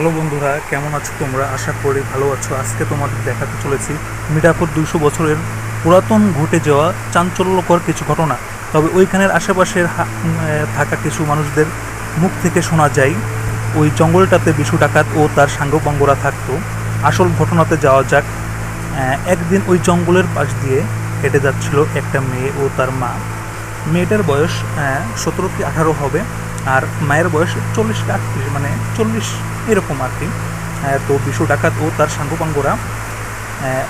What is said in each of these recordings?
Hello বন্ধুরা, কেমন আছো তোমরা? আশা করি ভালো আছো। আজকে তোমাদের দেখাতে চলেছি মিঠাপুর দুশো বছরের পুরাতন ঘটে যাওয়া চাঞ্চল্যকর কিছু ঘটনা। তবে ওইখানের আশেপাশের থাকা কিছু মানুষদের মুখ থেকে শোনা যায়, ওই জঙ্গলটাতে বিশু ডাকাত ও তার সাঙ্গপাঙ্গরা থাকতো। আসল ঘটনাতে যাওয়া যাক। একদিন ওই জঙ্গলের পাশ দিয়ে হেঁটে যাচ্ছিল একটা মেয়ে ও তার মা। মেয়েটার বয়স সতেরো কি আঠারো হবে। আর মায়ের বয়স চল্লিশ আটত্রিশ মানে চল্লিশ এরকম আর কি। আহ, তো বিশু ডাকাত ও তার সাঙ্গপাঙ্গরা আহ,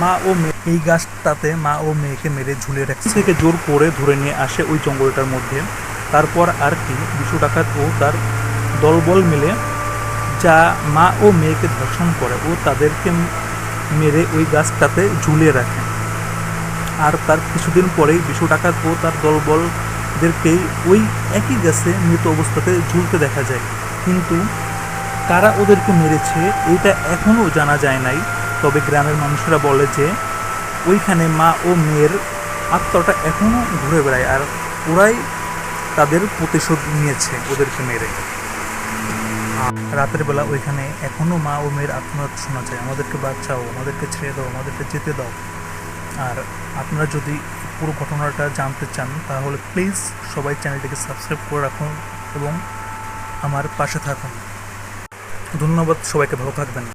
মা ও মেয়ে এই গাছটাতে মা ও মেয়েকে মেরে ঝুলিয়ে রাখছে। থেকে জোর করে ধরে নিয়ে আসে ওই জঙ্গলটার মধ্যে। তারপর আর কি বিশু ডাকাত ও তার দলবল মিলে যা মা ও মেয়েকে ধর্ষণ করে ও তাদেরকে মেরে ওই গাছটাতে ঝুলিয়ে রাখে। আর তার কিছুদিন পরেই বিশু ডাকাত ও তার দলবলদেরকেই ওই একই গাছে মৃত অবস্থাতে ঝুলতে দেখা যায়। কিন্তু কারা ওদেরকে মেরেছে, এটা এখনও জানা যায় নাই। তবে গ্রামের মানুষেরা বলে যে, ওইখানে মা ও মেয়ের আত্মাটা এখনও ঘুরে বেড়ায় আর ওরাই তাদের প্রতিশোধ নিয়েছে ওদেরকে মেরে। রাতের বেলা ওইখানে এখনও মা ও মেয়ের আত্মনাদ শোনা যায়। আমাদেরকে বাচ্চাও আমাদেরকে ছেড়ে দাও, আমাদেরকে যেতে দাও। আর আপনারা যদি পুরো ঘটনাটা জানতে চান, তাহলে প্লিজ সবাই চ্যানেলটিকে সাবস্ক্রাইব করে রাখুন এবং আমার পাশে থাকুন। ধন্যবাদ, সবাইকে ভালো থাকবেন।